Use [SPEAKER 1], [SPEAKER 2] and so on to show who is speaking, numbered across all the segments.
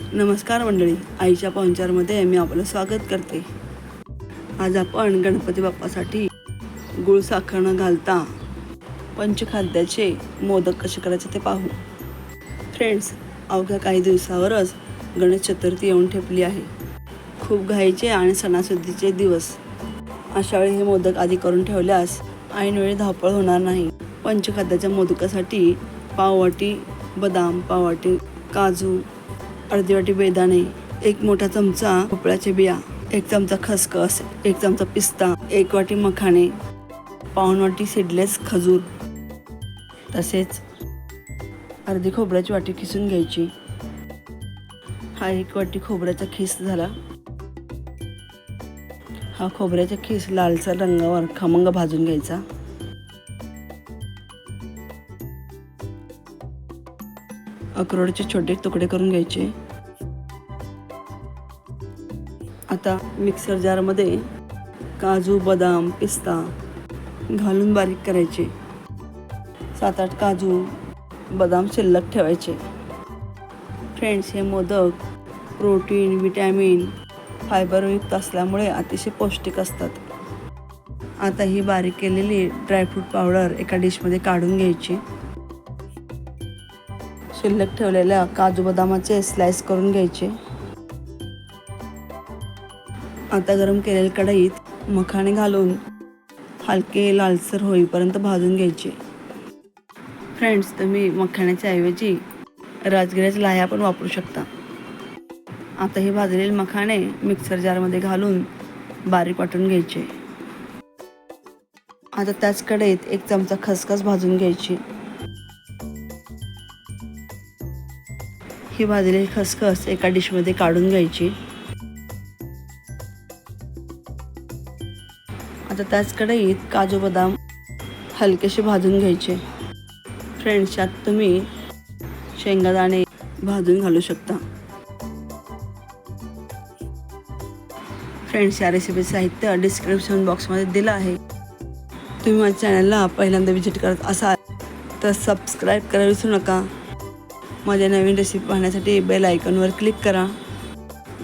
[SPEAKER 1] नमस्कार मंडळी आईच्या पाहुणचारमध्ये मी आपलं स्वागत करते. आज आपण गणपती बाप्पासाठी गुळ साखर न घालता पंचखाद्याचे मोदक कसे करायचे ते पाहू. फ्रेंड्स अवघ्या काही दिवसावरच गणेश चतुर्थी येऊन ठेपली आहे. खूप घाईचे आणि सणासुदीचे दिवस. अशा वेळी हे मोदक आधी करून ठेवल्यास ऐनवेळी धावपळ होणार नाही. पंचखाद्याच्या मोदकासाठी पाववाटी बदाम पाववाटी काजू अर्धी वाटी बेदाणे एक मोठा चमचा भोपळ्याच्या बिया एक चमचा खसखस एक चमचा पिस्ता एक वाटी मखाणे पाऊण वाटी सिडलेस खजूर. तसेच अर्धी खोबऱ्याची वाटी खिसून घ्यायची. हा एक वाटी खोबऱ्याचा खिस झाला. हा खोबऱ्याचा खिस लालसर रंगावर खमंग भाजून घ्यायचा. अक्रोडचे छोटे तुकडे करून घ्यायचे. आता मिक्सर जारमध्ये काजू बदाम पिस्ता घालून बारीक करायचे. सात आठ काजू बदाम शिल्लक ठेवायचे. फ्रेंड्स हे मोदक प्रोटीन विटॅमिन फायबरयुक्त असल्यामुळे अतिशय पौष्टिक असतात. आता ही बारीक केलेली ड्रायफ्रूट पावडर एका डिशमध्ये काढून घ्यायची. शिल्लक ठेवलेल्या काजू बदामाचे स्लाइस करून घ्यायचे. आता गरम केलेल्या कढईत मखाणे घालून हलके लालसर होईपर्यंत भाजून घ्यायचे. फ्रेंड्स तुम्ही मखाण्याच्या ऐवजी राजगिऱ्याच्या लाह्या पण वापरू शकता. आता हे भाजलेले मखाणे मिक्सर जारमध्ये घालून बारीक वाटून घ्यायचे. आता त्याच कढईत एक चमचा खसखस भाजून घ्यायची. ही भाजलेली खसखस एका डिशमध्ये काढून घ्यायची. आता त्याच कढईत काजू बदाम हलकेसे भाजून घ्यायचे. फ्रेंड्स यात तुम्ही शेंगादाणे भाजून घालू शकता. फ्रेंड्स या रेसिपी साहित्य डिस्क्रिप्शन बॉक्समध्ये दिलं आहे. तुम्ही माझ्या चॅनलला पहिल्यांदा व्हिजिट करत असाल तर सबस्क्राईब करायला विसरू नका. माझ्या नवीन रेसिपी पाहण्यासाठी बेल आयकॉनवर क्लिक करा.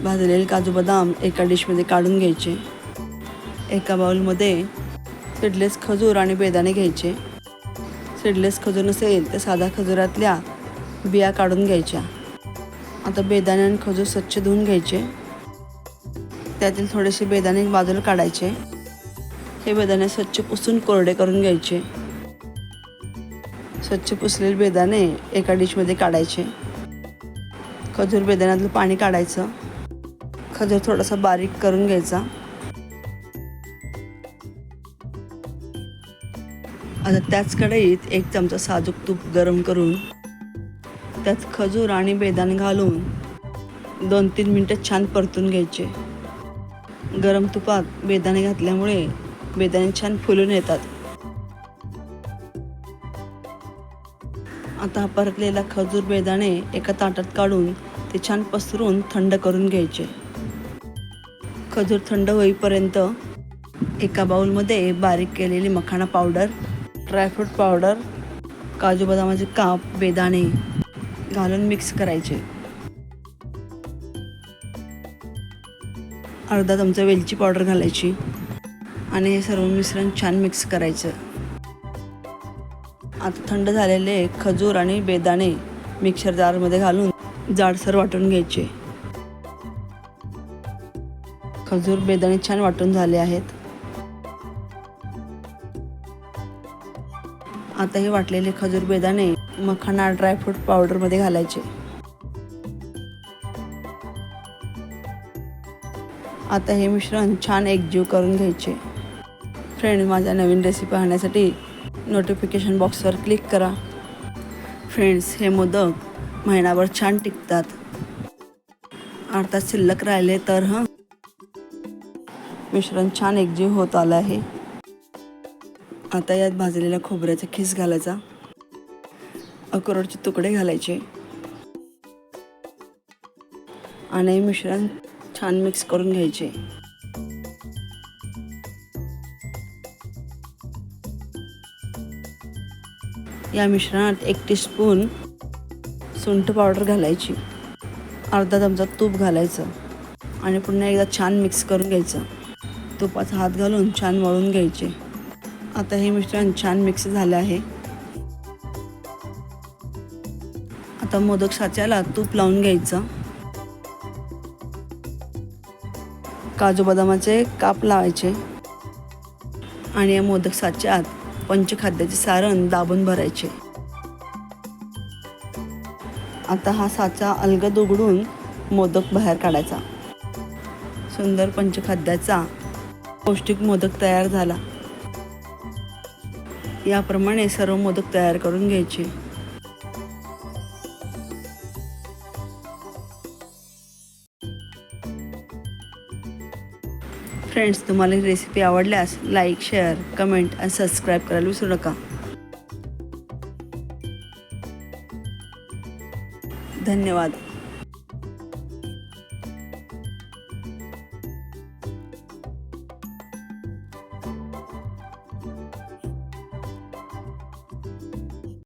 [SPEAKER 1] भाजलेले काजू बदाम एका डिशमध्ये काढून घ्यायचे. एका बाउलमध्ये सिडलेस खजूर आणि बेदाणे घ्यायचे. सिडलेस खजूर नसेल तर साधा खजुरातल्या बिया काढून घ्यायच्या. आता बेदाणे आणि खजूर स्वच्छ धुवून घ्यायचे. त्यातील थोडेसे बेदाणे बाजूला काढायचे. हे बेदाणे स्वच्छ पुसून कोरडे करून घ्यायचे. स्वच्छ पुसलेले बेदाणे एका डिशमध्ये काढायचे. खजूर बेदाण्यातलं पाणी काढायचं. खजूर थोडासा बारीक करून घ्यायचा. आता त्याच कढईत एक चमचा साजूक तूप गरम करून त्यात खजूर आणि बेदाणे घालून दोन तीन मिनटं छान परतून घ्यायचे. गरम तुपात बेदाणे घातल्यामुळे बेदाणे छान फुलून येतात. आता परतलेला खजूर बेदाणे एका ताटात काढून ते छान पसरून थंड करून घ्यायचे. खजूर थंड होईपर्यंत एका बाऊलमध्ये बारीक केलेली मखाणा पावडर ड्रायफ्रूट पावडर काजू बदामाचे काप बेदाणे घालून मिक्स करायचे. अर्धा चमचा वेलची पावडर घालायची आणि हे सर्व मिश्रण छान मिक्स करायचं. आता थंड झालेले खजूर आणि बेदाणे मिक्सर जारमध्ये घालून जाडसर वाटून घ्यायचे. खजूर बेदाणे छान वाटून झाले आहेत. आता हे वाटलेले खजूर बेदाणे मखाना ड्रायफ्रूट पावडरमध्ये घालायचे. आता हे मिश्रण छान एकजीव करून घ्यायचे. फ्रेंड माझ्या नवीन रेसिपी पाहण्यासाठी नोटिफिकेशन बॉक्सवर क्लिक करा. फ्रेंड्स हे मोदक महिनाभर छान टिकतात. अर्थात शिल्लक राहिले तर हं? मिश्रण छान एकजीव होत आलं आहे. आता यात भाजलेल्या खोबऱ्याचा खीस घालायचा. अक्रोडचे तुकडे घालायचे. आणि मिश्रण छान मिक्स करून घ्यायचे. या मिश्रणात एक टीस्पून सुंठ पावडर घालायची. अर्धा चमचा तूप घालायचं आणि पुन्हा एकदा छान मिक्स करून घ्यायचं. तुपाचा हात घालून छान वळून घ्यायचे. आता हे मिश्रण छान मिक्स झालं आहे. आता मोदक साच्याला तूप लावून घ्यायचं. काजू बदामाचे काप लावायचे. आणि या मोदक साच्यात पंचखाद्याचे सारण दाबून भरायचे. आता हा साचा अलगद उघडून मोदक बाहेर काढायचा. सुंदर पंचखाद्याचा पौष्टिक मोदक तयार झाला. याप्रमाणे सर्व मोदक तयार करून घ्यायचे. फ्रेंड्स तुम्हाला ही रेसिपी आवडल्यास लाईक शेअर कमेंट आणि सबस्क्राईब करायला विसरू नका. धन्यवाद.